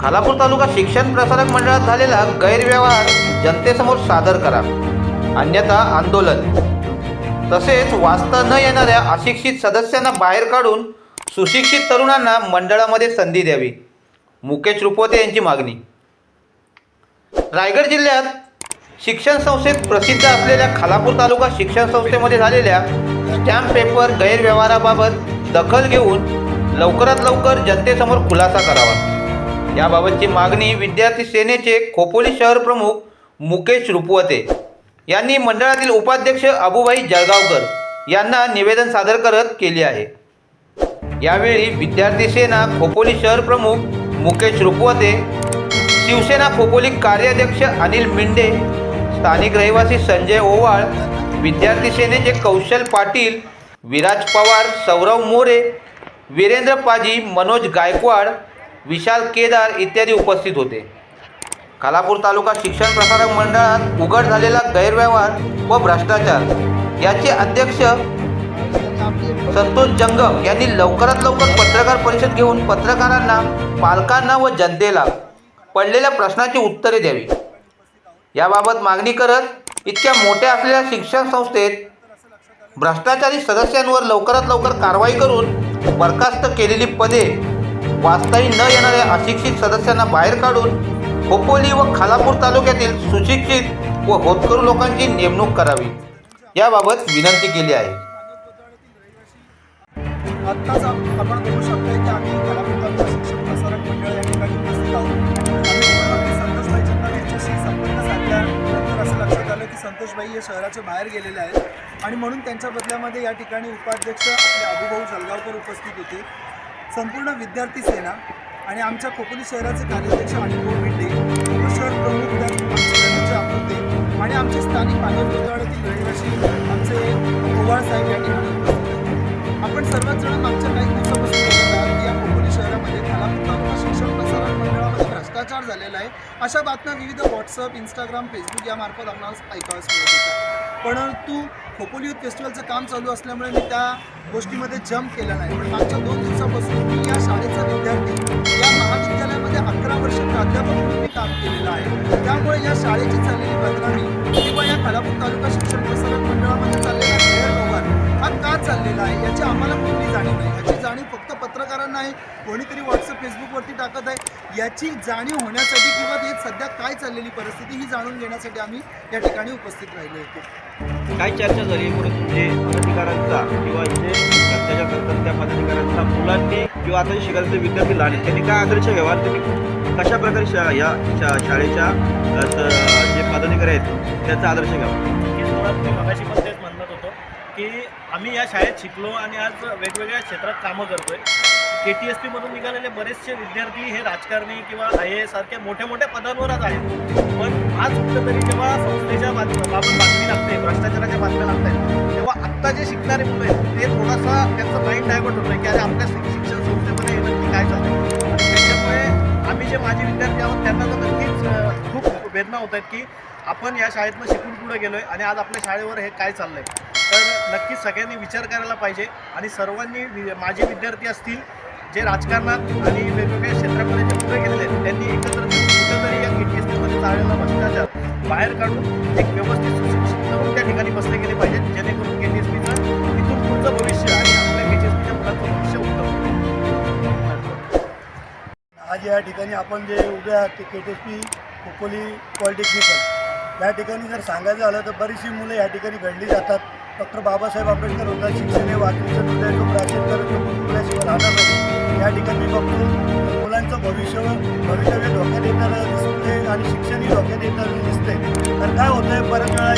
खालापूर तालुका शिक्षण प्रसारक मंडळात झालेला गैरव्यवहार जनतेसमोर सादर करा. अन्यथा आंदोलन. तसेच वाचता न येणाऱ्या अशिक्षित सदस्यांना बाहेर काढून सुशिक्षित तरुणांना मंडळामध्ये संधी द्यावी. मुकेश रुपवते यांची मागणी. रायगड जिल्ह्यात शिक्षण संस्थेत प्रसिद्ध असलेल्या खालापूर तालुका शिक्षण संस्थेमध्ये झालेल्या स्टॅम्प पेपर गैरव्यवहाराबाबत दखल घेऊन लवकरात लवकर जनतेसमोर खुलासा करावा. याबाबतची मागणी विद्यार्थी सेनेचे खोपोली शहर प्रमुख मुकेश रुपवते. यांनी मंडळातील उपाध्यक्ष अबुभाई जळगावकर यांना निवेदन सादर करत केली आहे. यावेळी विद्यार्थी सेना खोपोली शहर प्रमुख मुकेश रुपवते शिवसेना खोपोली कार्याध्यक्ष अनिल मिंडे स्थानिक रहिवासी संजय ओवाळ विद्यार्थी सेनेचे कौशल पाटील विराज पवार सौरव मोरे वीरेंद्र पाजी मनोज गायकवाड विशाल केदार इत्यादी उपस्थित होते. खालापूर तालुका शिक्षण प्रसारक मंडळात उघड झालेला गैरव्यवहार व भ्रष्टाचार. याचे अध्यक्ष संतोष जंगम यांनी लवकरात लवकर पत्रकार परिषद घेऊन पत्रकारांना पालकांना व जनतेला पडलेल्या प्रश्नाची उत्तरे द्यावी. याबाबत मागणी करत इतक्या मोठ्या असलेल्या शिक्षण संस्थेत भ्रष्टाचारी सदस्यांवर लवकरात लवकर कारवाई करून बरखास्त केलेली पदे वाचताही न येणाऱ्या अशिक्षित सदस्यांना बाहेर काढून खोपोली व खालापूर तालुक्यातील सुशिक्षित व होतकरू लोकांची नेमणूक करावी याबाबत विनंती केली आहे. आत्ताच आपण बघू शकतो की आम्ही कलापूर शिक्षण प्रसारक मंडळ या ठिकाणी उपस्थित आहोत. संतोषभाई जगताप यांच्याशी संपर्क साधल्यानंतर असं लक्षात आलं की संतोषबाई हे शहराच्या बाहेर गेलेले आहेत. आणि म्हणून त्यांच्या बदल्यामध्ये या ठिकाणी उपाध्यक्ष आपले अभिभाऊ जलगावकर उपस्थित होते. संपूर्ण विद्यार्थी सेना आणि आमच्या खोपोली शहराचे कार्याध्यक्ष अनिल भाऊ मेंढे उपशहर प्रमुख त्या आमचे आणि आमचे स्थानिक पालक गोंधळातील रहिवासी आमचे ओवाळ साहेब या ठिकाणी आपण सर्वच जण मागच्या काही दिवसापासून बघत आहात की या खोपोली शहरामध्ये खालापूर शिक्षण प्रसारण मंडळामध्ये भ्रष्टाचार झालेला आहे. अशा बातम्या विविध व्हॉट्सअप इंस्टाग्राम फेसबुक यामार्फत आपणास ऐकाव्यास मिळत होत्या. परंतु खोपोली युथ फेस्टिवलचं काम चालू असल्यामुळे मी त्या गोष्टीमध्ये जम्प केला नाही. पण मागच्या दोन दिवसापासून मी या शाळेचा विद्यार्थी या महाविद्यालयामध्ये अकरा वर्ष प्राध्यापक म्हणून मी काम केलेलं आहे. त्यामुळे या शाळेची चाललेली बदनामी किंवा या खालापूर तालुका शिक्षण प्रसारक मंडळामध्ये चाललेला हा का चाललेला आहे? याची आम्हाला कुठली जाणीव नाही. याची जाणीव फक्त पत्रकारांना आहे. कोणीतरी व्हॉट्सअप फेसबुकवरती टाकत आहे. याची जाणीव होण्यासाठी किंवा हे सध्या काय चाललेली परिस्थिती ही जाणून घेण्यासाठी आम्ही या ठिकाणी उपस्थित राहिलो होतो. काय चर्चा झाली एकूणच म्हणजे पदाधिकाऱ्यांचा किंवा इथे अत्याचार करतात त्या पदाधिकाऱ्यांचा मुलांनी किंवा आता जे शिकायचे विद्यार्थी लहान त्यांनी काय आदर्श व्यवहार त्यांनी कशा प्रकारे शा या शा शाळेच्या जे पदाधिकारी आहेत त्याचा आदर्श घ्यावा? नक्कीच मुळात मी मगाशी पण तेच म्हणत होतो की आम्ही या शाळेत शिकलो आणि आज वेगवेगळ्या क्षेत्रात कामं करतोय. के टी एस पीमधून निघालेले बरेचसे विद्यार्थी हे राजकारणी किंवा आय ए सारख्या मोठ्या मोठ्या पदांवर आज आहेत. पण आज कुठंतरी जेव्हा संस्थेच्या बाबत बातमी लागते भ्रष्टाचाराच्या बातम्या लागतात तेव्हा आत्ता जे शिकणारे मुलं आहेत ते थोडासा त्यांचं माइंड डायव्हर्ट होतं की अरे आपल्या शिक्षण संस्थेमध्ये हे नक्की काय चालतं त्याच्यामुळे आम्ही जे माझे विद्यार्थी आहोत त्यांना तर नक्कीच खूप वेदना होत आहेत की आपण या शाळेतनं शिकून पुढे आहे आणि आज आपल्या शाळेवर हे काय चाललं आहे तर नक्कीच सगळ्यांनी विचार करायला पाहिजे आणि सर्वांनी वि- माझे विद्यार्थी असतील जे राजकारणात आणि वेगवेगळ्या क्षेत्रामध्ये जे पुढे गेलेले आहेत त्यांनी एकत्र कुठेतरी या के टी एस टीमध्ये चाललेला भ्रष्टाचार बाहेर काढून एक व्यवस्थित सुशिक्षित करून त्या ठिकाणी बसले गेले पाहिजेत जेणेकरून के टी एस पीचं इथून पुढचं भविष्य आणि आपल्या के टी एस पीच्या मुलांचं भविष्य उत्तम आज या ठिकाणी आपण जे उभे आहात ते K T S P Khopoli polytechnical. या ठिकाणी जर सांगायचं झालं तर बरीचशी मुलं या ठिकाणी घडली जातात. डॉक्टर बाबासाहेब आंबेडकर होता. शिक्षण हे वाचनीचं हृदय तो प्राचीन करत मुलाशिवाय राहणार नाही. या ठिकाणी बघतो मुलांचं भविष्य भवितव्य धोक्यात येताना दिसते आणि शिक्षणही धोक्यात येताना दिसते तर काय होतं आहे बऱ्याच वेळा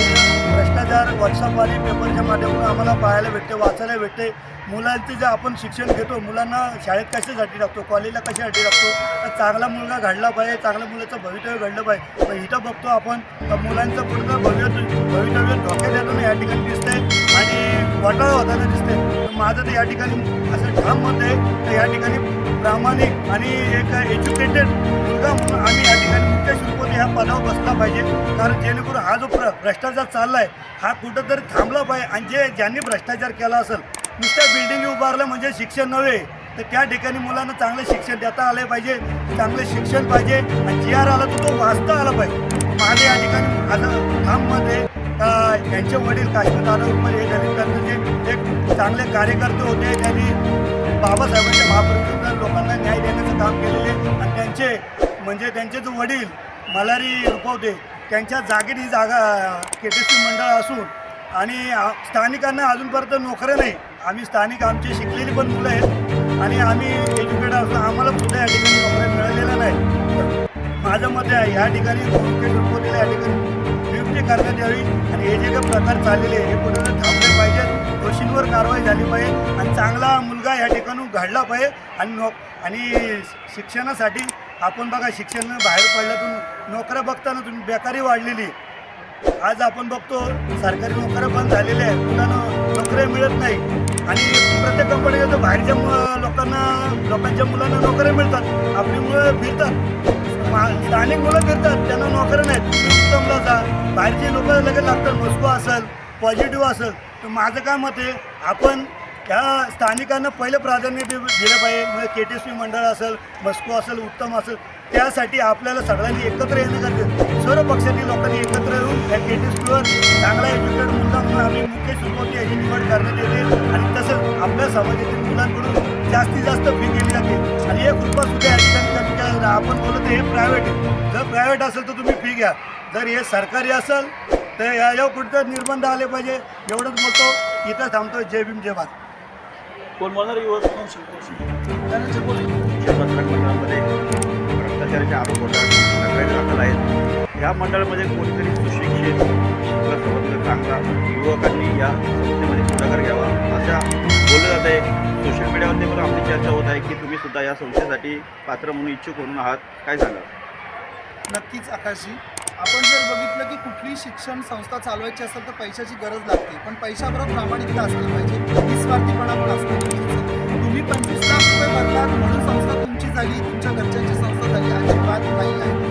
भ्रष्टाचार व्हॉट्सअप आणि पेपरच्या माध्यमातून आम्हाला पाहायला भेटते वाचायला भेटते मुलांचे जे आपण शिक्षण घेतो मुलांना शाळेत कशासाठी टाकतो कॉलेजला कशासाठी टाकतो? तर चांगला मुलगा घडला पाहिजे चांगल्या मुलाचं भवितव्य घडलं पाहिजे. तर इथं बघतो आपण तर मुलांचं पूर्ण भव्य भवितव्य धोक्यात येताना या ठिकाणी दिसतंय आणि घोटाळा होताना दिसते माझं तर या ठिकाणी असं ठाम मत आहे तर या ठिकाणी प्रामाणिक आणि एक एज्युकेटेड मुलगा म्हणून आम्ही या ठिकाणी मुख्य शिल्पती ह्या पदावर बसला पाहिजे. कारण जेणेकरून हा जो प्र भ्रष्टाचार चालला आहे हा कुठंतरी थांबला पाहिजे. आणि जे ज्यांनी भ्रष्टाचार केला असेल नुसत्या बिल्डिंग उभारलं म्हणजे शिक्षण नव्हे. तर त्या ठिकाणी मुलांना चांगलं शिक्षण देता आलं पाहिजे. चांगलं शिक्षण पाहिजे. आणि जी आर आला तर तो वाचता आला पाहिजे. माझे या ठिकाणी माझं ठाममध्ये यांचे वडील काश्मीर आरोग्य हे दलित एक चांगले कार्यकर्ते होते त्यांनी बाबासाहेबांच्या महाप्रभूंना लोकांना न्याय देण्याचं काम केलेले. आणि त्यांचे म्हणजे त्यांचे जो वडील मलारी रुपवते त्यांच्या जागेत ही जागा के टी सी मंडळ असून आणि स्थानिकांना अजूनपर्यंत नोकऱ्या नाही. आम्ही स्थानिक आमची शिकलेली पण मुलं आहेत. आणि आम्ही एज्युकेट असतो. आम्हाला सुद्धा या ठिकाणी नोकऱ्या मिळालेल्या नाही माझं मत आहे या ठिकाणी मुख्य या ठिकाणी नियुक्ती करण्यात यावी. आणि हे जे काही प्रकार चाललेले आहे, हे कुठेतरी थांबले पाहिजेत. दोषींवर कारवाई झाली पाहिजे. आणि चांगला मुलगा या ठिकाणी घडला पाहिजे. आणि नो आणि शिक्षणासाठी आपण बघा शिक्षण बाहेर पडल्यातून नोकऱ्या बघताना तुम्ही बेकारी वाढलेली आज आपण बघतो सरकारी नोकऱ्या बंद झालेल्या आहेत. मुलांना नोकऱ्या मिळत नाही आणि प्रत्येक कंपनीला तर बाहेरच्या लोकांना लोकांच्या मुलांना नोकऱ्या मिळतात. आपली मुलं फिरतात. मा- स्थानिक मुलं फिरतात. त्यांना नोकऱ्या नाहीत. उत्तमला जा बाहेरचे लोक लगेच लागतात. मस्को असेल पॉझिटिव्ह असेल. तर माझं काय मत आहे आपण त्या स्थानिकांना पहिलं प्राधान्य दे दिलं पाहिजे. म्हणजे के टी एस पी मंडळ असेल मस्को असेल उत्तम असेल त्यासाठी आपल्याला सगळ्यांनी एकत्र येणं गरजेचं सर्व पक्षातील लोकांनी एकत्र येऊन या के टी एस पीवर चांगला एज्युकेटेड मुद्दा म्हणून आम्ही मुख्य सुरुवाती याची निवड करण्यात येते. आणि तसंच आपल्या समाजातील मुलांकडून जास्तीत जास्त फी केली जाते आणि एक रुपया सुद्धा या ठिकाणी. आपण बोलतो हे प्रायव्हेट आहे. जर प्रायव्हेट असेल तर तुम्ही फी घ्या. जर हे सरकारी असेल तर याच्यावर कुठं निर्बंध आले पाहिजे. एवढंच बोलतो. इथं थांबतो जय भीम जय भारत. कोण बोलणार? मंडळामध्ये भ्रष्टाचाराचे आरोप होतात दाखल आहेत. या मंडळामध्ये कोणीतरी सुशिक्षित चांगला समजलं चांगला युवकांनी या संस्थेमध्ये पुढाकार घ्यावा अशा बोललं जात आहे सोशल मीडियावरती पण आपली चर्चा होत आहे की तुम्ही सुद्धा या संस्थेसाठी पात्र म्हणून इच्छुक म्हणून आहात काय सांगा नक्कीच आकाशजी. आपण जर बघितलं की कुठलीही शिक्षण संस्था चालवायची असेल तर पैशाची गरज लागते. पण पैशाबरोबर प्रामाणिकता असली पाहिजे. निस्वार्थीपणा पण असला पाहिजे. तुम्ही पंचवीस लाख रुपये भरलात म्हणून संस्था तुमची झाली तुमच्या घरच्यांची संस्था झाली अजिबात नाही आहे.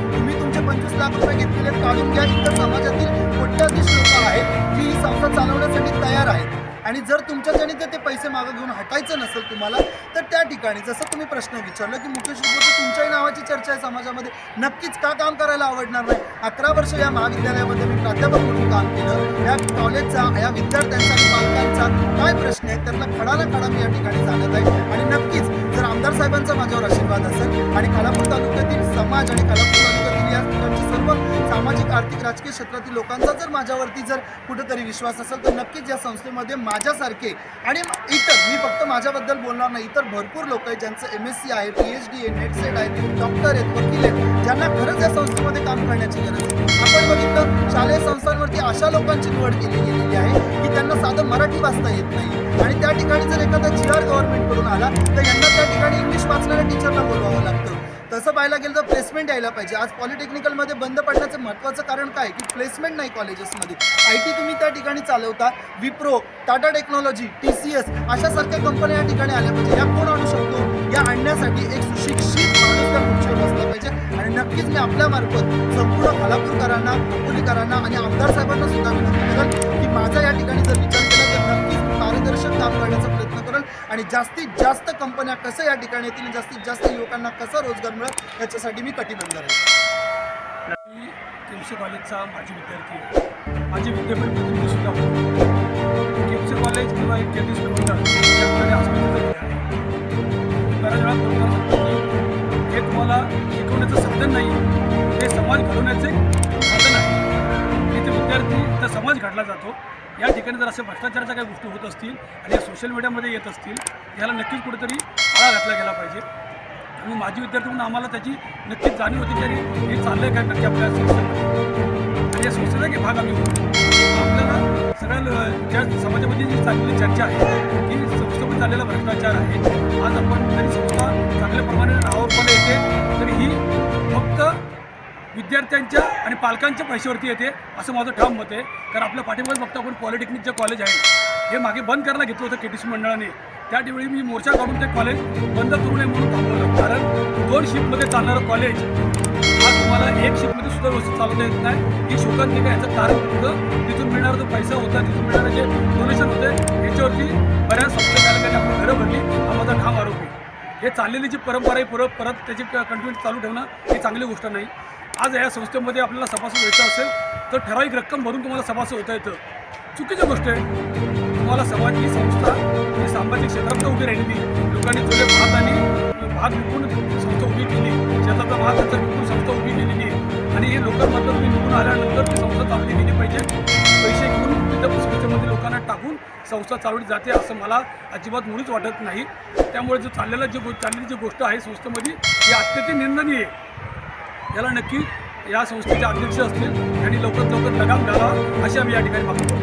पंचवीस लाख रुपये घेतलेले काढून घ्या इतर समाजातील कोट्याधीश लोक आहेत. जी ही संस्था चालवण्यासाठी तयार आहेत. आणि जर तुमच्याच्याने जर ते पैसे मागं घेऊन हटायचं नसेल तुम्हाला तर त्या ठिकाणी जसं तुम्ही प्रश्न विचारला की मुकेश रुपये तुमच्याही नावाची चर्चा आहे समाजामध्ये नक्कीच का काम करायला आवडणार नाही? अकरा वर्ष या महाविद्यालयामध्ये मी प्राध्यापक म्हणून काम केलं. या कॉलेजचा या विद्यार्थ्यांचा आणि पालकांचा काय प्रश्न आहे त्यातला खडा ना खडा मी या ठिकाणी सांगत आहे. आणि नक्कीच जर आमदार साहेबांचा माझ्यावर आशीर्वाद असेल आणि खालापूर तालुक्यातील समाज आणि खालापूर तालुक्यातील सर्व सामाजिक आर्थिक राजकीय क्षेत्रातील लोकांचा जर माझ्यावरती जर कुठेतरी विश्वास असेल तर नक्कीच या संस्थेमध्ये माझ्यासारखे आणि इतर मी फक्त माझ्याबद्दल बोलणार नाही इतर भरपूर लोक आहेत ज्यांचं एम एस सी आहे पी एच डी आहे नेट सेट आहे डॉक्टर आहेत वकील आहेत ज्यांना खरंच या संस्थेमध्ये काम करण्याची गरज आहे. आपण बघितलं शालेय संस्थांवरती अशा लोकांची निवड केली गेलेली आहे की त्यांना साधं मराठी वाचता येत नाही. आणि त्या ठिकाणी जर एखादा जी आर गव्हर्नमेंटकडून आला तर यांना त्या ठिकाणी इंग्लिश वाचणाऱ्या टीचरला बोलवावं लागतं. तसं पाहायला गेलं तर प्लेसमेंट यायला पाहिजे. आज पॉलिटेक्निकलमध्ये बंद पडण्याचं महत्त्वाचं कारण काय? की प्लेसमेंट नाही कॉलेजेसमध्ये आय टी तुम्ही त्या ठिकाणी चालवता. Wipro Tata technology T C S अशासारख्या कंपन्या या ठिकाणी आल्या पाहिजे. या कोण आणू शकतो? या आणण्यासाठी एक सुशिक्षित माणूस त्या खुर्चीवर असला पाहिजे. आणि नक्कीच मी आपल्यामार्फत संपूर्ण कोल्हापूरकरांना अकोलीकरांना आणि आमदार साहेबांना सुद्धा विनंती करेल की माझा या ठिकाणी जर विचार केला आणि जास्तीत जास्त कंपन्या कसं या ठिकाणी येतील जास्तीत जास्त युवकांना कसा रोजगार मिळेल याच्यासाठी मी कटिबद्ध आहे. मी केमसी कॉलेजचा माजी विद्यार्थी आहे. माझी विद्यापीठ सुद्धा होतो कॉलेज किंवा एक केंद्रीय टी हे तुम्हाला शिकवण्याचं साधन नाही हे समाज घडवण्याचं साधन आहे. इथे विद्यार्थी तर समाज घडला जातो. या ठिकाणी जर असे भ्रष्टाचाराच्या काही गोष्टी होत असतील आणि या सोशल मीडियामध्ये येत असतील याला नक्कीच कुठेतरी आळा घातला गेला पाहिजे. आणि माजी विद्यार्थी म्हणून आम्हाला त्याची नक्कीच जाणीव होती की हे हे आहे काय? नक्की आपल्या संस्थेमध्ये. आणि या संस्थेचा एक भाग आम्ही आपल्याला सगळ्या ल- ज्या समाजामध्ये जी चांगली चर्चा आहे की संस्थेमध्ये झालेला भ्रष्टाचार आहे. आज आपण जरी संस्था चांगल्या प्रमाणे नावारूपाला येते तरी ही फक्त विद्यार्थ्यांच्या आणि पालकांच्या पैशावरती येते असं माझं ठाम मत आहे. कारण आपल्या पाठिंबाच बघतो आपण पॉलिटेक्निक जे कॉलेज आहे हे मागे बंद करायला घेतलं होतं के टी सी मंडळाने त्यावेळी मी मोर्चा काढून ते कॉलेज बंद करू नये म्हणून थांबवलं कारण दोन शिफ्टमध्ये चालणारं कॉलेज आज तुम्हाला एक शिफ्टमध्ये सुद्धा व्यवस्थित चालवता येत नाही. ही शोकांतिका याचं कारण होतं तिथून मिळणारा जो पैसा होता तिथून मिळणारे जे डोनेशन होते याच्यावरती बऱ्याच संस्था चालकांनी आपण घरं भरली. हा माझा ठाम आरोप आहे. हे चाललेली जी परंपरा आहे परत परत त्याची कंटिन्यू चालू ठेवणं ही चांगली गोष्ट नाही. आज या संस्थेमध्ये आपल्याला सभासद व्हायचं असेल तर ठराविक रक्कम भरून तुम्हाला सभासद होता येतं. चुकीची गोष्ट आहे. तुम्हाला समाज ही संस्था ही सामाजिक क्षेत्रात उभी राहिलेली लोकांनी जुने भात आणि भात विकून संस्था उभी केली. शेताचा भात त्याचा विकून संस्था उभी केलेली आहे आणि हे लोकांमधलं तुम्ही निघून आल्यानंतर ती संस्था चालली गेली पाहिजे. पैसे घेऊन तिथं संस्थेमध्ये लोकांना टाकून संस्था चालवली जाते असं मला अजिबात मुळीच वाटत नाही. त्यामुळे जो चाललेला जी गो चाललेली जी गोष्ट आहे संस्थेमध्ये ही अत्यंत निंदनीय आहे. याला नक्की या संस्थेचे अध्यक्ष असतील त्यांनी लवकरात लवकर लगाम घाला अशी आम्ही या ठिकाणी मागतो